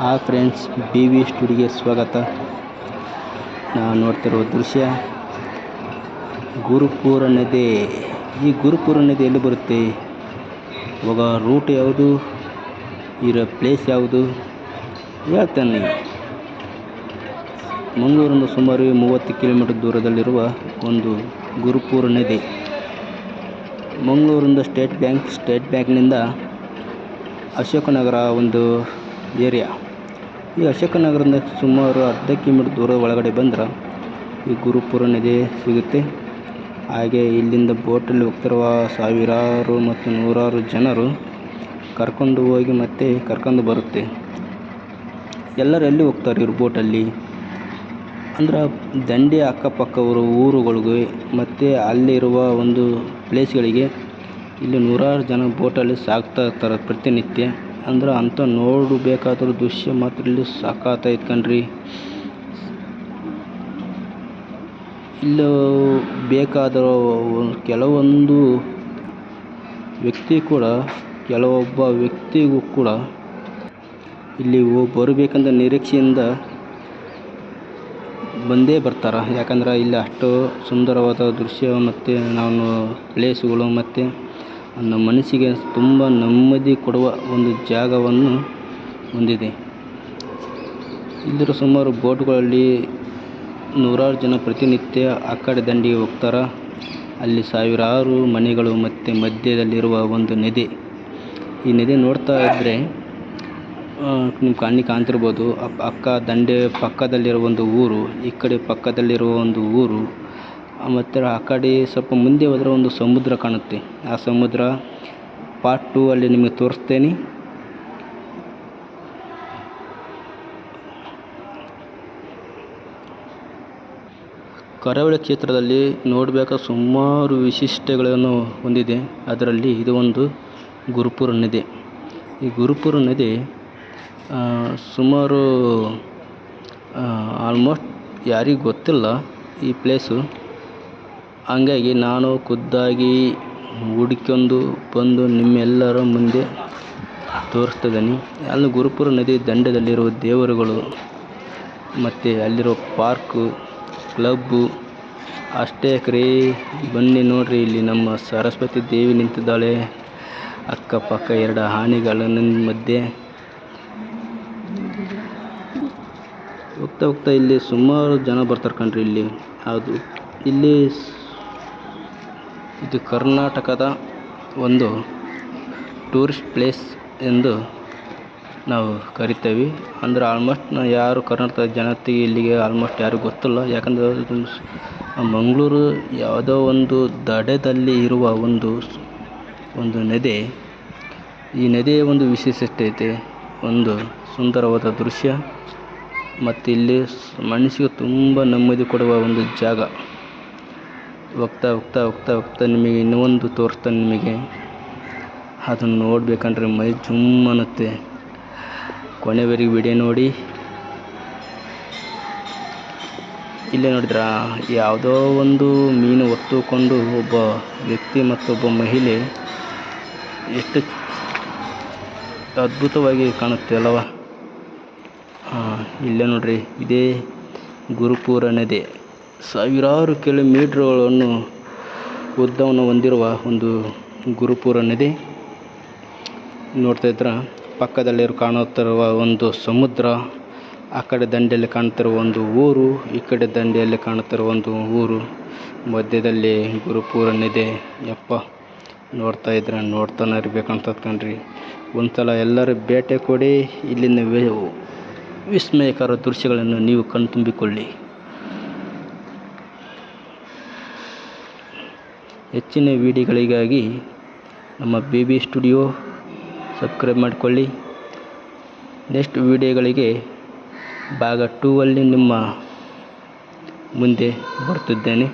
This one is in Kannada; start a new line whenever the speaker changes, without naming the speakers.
ಆ ಫ್ರೆಂಡ್ಸ್ ಬಿ ವಿ ಸ್ಟುಡಿಯೋಗೆ ಸ್ವಾಗತ. ನಾವು ನೋಡ್ತಿರೋ ದೃಶ್ಯ ಗುರುಪುರ ನದಿ. ಈ ಗುರುಪುರ ನದಿ ಎಲ್ಲಿ ಬರುತ್ತೆ? ಇವಾಗ ರೂಟ್ ಯಾವುದು? ಇರೋ ಪ್ಲೇಸ್ ಯಾವುದು? ಹೇಳ್ತೇನೆ ಮಂಗಳೂರಿಂದ ಸುಮಾರು ಮೂವತ್ತು ಕಿಲೋಮೀಟರ್ ದೂರದಲ್ಲಿರುವ ಒಂದು ಗುರುಪುರ ನದಿ. ಮಂಗಳೂರಿಂದ ಸ್ಟೇಟ್ ಬ್ಯಾಂಕ್ ಸ್ಟೇಟ್ ಬ್ಯಾಂಕ್ನಿಂದ ಅಶೋಕನಗರ ಒಂದು ಏರಿಯಾ ಈ ಅಶೋಕನಗರದಿಂದ ಸುಮಾರು ಅರ್ಧ ಕಿಲೋಮೀಟರ್ ದೂರ ಒಳಗಡೆ ಬಂದ್ರೆ ಈ ಗುರುಪುರ ನದಿ ಸಿಗುತ್ತೆ. ಹಾಗೆ ಇಲ್ಲಿಂದ ಬೋಟಲ್ಲಿ ಹೋಗ್ತಿರುವ ಸಾವಿರಾರು ಮತ್ತು ನೂರಾರು ಜನರು ಕರ್ಕೊಂಡು ಹೋಗಿ ಮತ್ತೆ ಕರ್ಕೊಂಡು ಬರುತ್ತೆ. ಎಲ್ಲರೂ ಎಲ್ಲಿ ಹೋಗ್ತಾರೆ ಇವ್ರು ಬೋಟಲ್ಲಿ ಅಂದ್ರೆ ದಂಡೆ ಅಕ್ಕಪಕ್ಕವರು ಊರುಗಳಿಗೆ ಮತ್ತು ಅಲ್ಲಿರುವ ಒಂದು ಪ್ಲೇಸ್ಗಳಿಗೆ ಇಲ್ಲಿ ನೂರಾರು ಜನ ಬೋಟಲ್ಲಿ ಸಾಗ್ತಾ ಇರ್ತಾರೆ ಪ್ರತಿನಿತ್ಯ. ಅಂದ್ರೆ ಅಂಥ ನೋಡಬೇಕಾದ್ರ ದೃಶ್ಯ ಮಾತ್ರ ಇಲ್ಲಿ ಸಖತ್ತೈತೆ ಕಣ್ರಿ ಇಲ್ಲಿ ಬೇಕಾದ ಕೆಲವೊಂದು ವ್ಯಕ್ತಿ ಕೂಡ, ಕೆಲವೊಬ್ಬ ವ್ಯಕ್ತಿಗೂ ಕೂಡ ಇಲ್ಲಿ ಬರಬೇಕಂತ ನಿರೀಕ್ಷೆಯಿಂದ ಬಂದೇ ಬರ್ತಾರೆ. ಯಾಕಂದ್ರೆ ಇಲ್ಲಿ ಅಷ್ಟು ಸುಂದರವಾದ ದೃಶ್ಯ ಮತ್ತು ನಾನು ಪ್ಲೇಸುಗಳು ಮತ್ತು ನಮ್ಮ ಮನಸ್ಸಿಗೆ ತುಂಬ ನೆಮ್ಮದಿ ಕೊಡುವ ಒಂದು ಜಾಗವನ್ನು ಹೊಂದಿದೆ. ಇಲ್ಲಿರೋ ಸುಮಾರು ಬೋಟ್ಗಳಲ್ಲಿ ನೂರಾರು ಜನ ಪ್ರತಿನಿತ್ಯ ಆ ಕಡೆ ದಂಡಿಗೆ ಹೋಗ್ತಾರೆ. ಅಲ್ಲಿ ಸಾವಿರಾರು ಮನೆಗಳು ಮತ್ತು ಮಧ್ಯದಲ್ಲಿರುವ ಒಂದು ನದಿ. ಈ ನದಿ ನೋಡ್ತಾ ಇದ್ದರೆ ನಿಮ್ಮ ಕಣ್ಣಿಗೆ ಕಾಣ್ತಿರ್ಬೋದು. ಅಕ್ಕ ದಂಡೆ ಪಕ್ಕದಲ್ಲಿರುವ ಒಂದು ಊರು, ಈ ಕಡೆ ಪಕ್ಕದಲ್ಲಿರುವ ಒಂದು ಊರು. ಮತ್ತು ಆ ಕಡೆ ಸ್ವಲ್ಪ ಮುಂದೆ ಹೋದರೆ ಒಂದು ಸಮುದ್ರ ಕಾಣುತ್ತೆ. ಆ ಸಮುದ್ರ ಪಾರ್ಟ್ ಟೂ ಅಲ್ಲಿ ನಿಮಗೆ ತೋರಿಸ್ತೇನೆ. ಕರಾವಳಿ ಕ್ಷೇತ್ರದಲ್ಲಿ ನೋಡಬೇಕಾದ ಸುಮಾರು ವಿಶಿಷ್ಟಗಳನ್ನು ಹೊಂದಿದೆ. ಅದರಲ್ಲಿ ಇದು ಒಂದು ಗುರುಪುರ ನದಿ. ಈ ಗುರುಪುರ ನದಿ ಸುಮಾರು ಆಲ್ಮೋಸ್ಟ್ ಯಾರಿಗೂ ಗೊತ್ತಿಲ್ಲ ಈ ಪ್ಲೇಸು ಹಂಗಾಗಿ ನಾನು ಖುದ್ದಾಗಿ ಹುಡ್ಕೊಂಡು ಬಂದು ನಿಮ್ಮೆಲ್ಲರ ಮುಂದೆ ತೋರಿಸ್ತಿದ್ದೀನಿ. ಅಲ್ಲಿ ಗುರುಪುರ ನದಿ ದಂಡೆಯಲ್ಲಿರುವ ದೇವರುಗಳು ಮತ್ತು ಅಲ್ಲಿರೋ ಪಾರ್ಕು ಕ್ಲಬ್ಬು ಅಷ್ಟೇ ಕ್ರೀ. ಬನ್ನಿ ನೋಡಿರಿ, ಇಲ್ಲಿ ನಮ್ಮ ಸರಸ್ವತಿ ದೇವಿ ನಿಂತಿದ್ದಾಳೆ. ಅಕ್ಕಪಕ್ಕ ಎರಡು ಆನೆಗಳ ಮಧ್ಯೆ. ಹೋಗ್ತಾ ಹೋಗ್ತಾ ಇಲ್ಲಿ ಸುಮಾರು ಜನ ಬರ್ತಾರೆ ಕಣ್ರಿ ಇಲ್ಲಿ. ಅದು ಇಲ್ಲಿ ಇದು ಕರ್ನಾಟಕದ ಒಂದು ಟೂರಿಸ್ಟ್ ಪ್ಲೇಸ್ ಎಂದು ನಾವು ಕರಿತೇವೆ. ಅಂದ್ರೆ ಆಲ್ಮೋಸ್ಟ್ ಯಾರು ಕರ್ನಾಟಕದ ಜನತೆ ಇಲ್ಲಿಗೆ ಆಲ್ಮೋಸ್ಟ್ ಯಾರಿಗೂ ಗೊತ್ತಿಲ್ಲ. ಯಾಕಂದ್ರೆ ಮಂಗಳೂರು ಯಾವುದೋ ಒಂದು ದಡದಲ್ಲಿ ಇರುವ ಒಂದು ಒಂದು ನದಿ. ಈ ನದಿಯ ಒಂದು ವಿಶೇಷತೆ ಐತೆ ಒಂದು ಸುಂದರವಾದ ದೃಶ್ಯ. ಮತ್ತು ಇಲ್ಲಿ ಮನಸ್ಸಿಗೆ ತುಂಬ ನೆಮ್ಮದಿ ಕೊಡುವ ಒಂದು ಜಾಗ. ಹೋಗ್ತಾ ಹೋಗ್ತಾ ಹೋಗ್ತಾ ಹೋಗ್ತಾ ನಿಮಗೆ ಇನ್ನೂ ಒಂದು ತೋರಿಸ್ತಾನೆ ನಿಮಗೆ. ಅದನ್ನು ನೋಡ್ಬೇಕಂದ್ರೆ ಮೈ ಜುಮ್ ಅನ್ನುತ್ತೆ. ಕೊನೆವರೆಗೆ ವಿಡಿಯೋ ನೋಡಿ. ಇಲ್ಲೇ ನೋಡಿದ್ರ? ಯಾವುದೋ ಒಂದು ಮೀನು ಹೊತ್ತುಕೊಂಡು ಒಬ್ಬ ವ್ಯಕ್ತಿ ಮತ್ತೊಬ್ಬ ಮಹಿಳೆ ಎಷ್ಟು ಅದ್ಭುತವಾಗಿ ಕಾಣುತ್ತೆ ಅಲ್ಲವಾ ಹಾಂ, ಇಲ್ಲೇ ನೋಡಿರಿ. ಇದೇ ಗುರುಪೂರ ನದಿ ಸಾವಿರಾರು ಕಿಲೋಮೀಟ್ರ್ಗಳನ್ನು ಉದ್ದವನ್ನು ಹೊಂದಿರುವ ಒಂದು ಗುರುಪುರ ನದಿ. ನೋಡ್ತಾ ಇದ್ರೆ, ಪಕ್ಕದಲ್ಲಿರೋ ಕಾಣುತ್ತಿರುವ ಒಂದು ಸಮುದ್ರ, ಆ ಕಡೆ ದಂಡೆಯಲ್ಲಿ ಕಾಣ್ತಿರುವ ಒಂದು ಊರು, ಈ ಕಡೆ ದಂಡೆಯಲ್ಲಿ ಕಾಣುತ್ತಿರುವ ಒಂದು ಊರು. ಮಧ್ಯದಲ್ಲಿ ಗುರುಪುರ ನದಿ. ಯಪ್ಪ, ನೋಡ್ತಾ ಇದ್ರೆ, ನೋಡ್ತಾನೆ ಇರ್ಬೇಕಂತ ಕಣ್ರಿ. ಒಂದು ಸಲ ಎಲ್ಲರೂ ಭೇಟಿ ಕೊಡಿ, ಇಲ್ಲಿನ ವಿಸ್ಮಯಕರ ದೃಶ್ಯಗಳನ್ನು ನೀವು ಕಣ್ತುಂಬಿಕೊಳ್ಳಿ. ಹೆಚ್ಚಿನ ವೀಡಿಯೋಗಳಿಗಾಗಿ ನಮ್ಮ ಬಿ ಬಿ ಸ್ಟುಡಿಯೋ ಸಬ್ಸ್ಕ್ರೈಬ್ ಮಾಡಿಕೊಳ್ಳಿ. ನೆಕ್ಸ್ಟ್ ವೀಡಿಯೋಗಳಿಗೆ ಭಾಗ ಟೂ ಅಲ್ಲಿ ನಿಮ್ಮ ಮುಂದೆ ಬರ್ತಿದ್ದೇನೆ.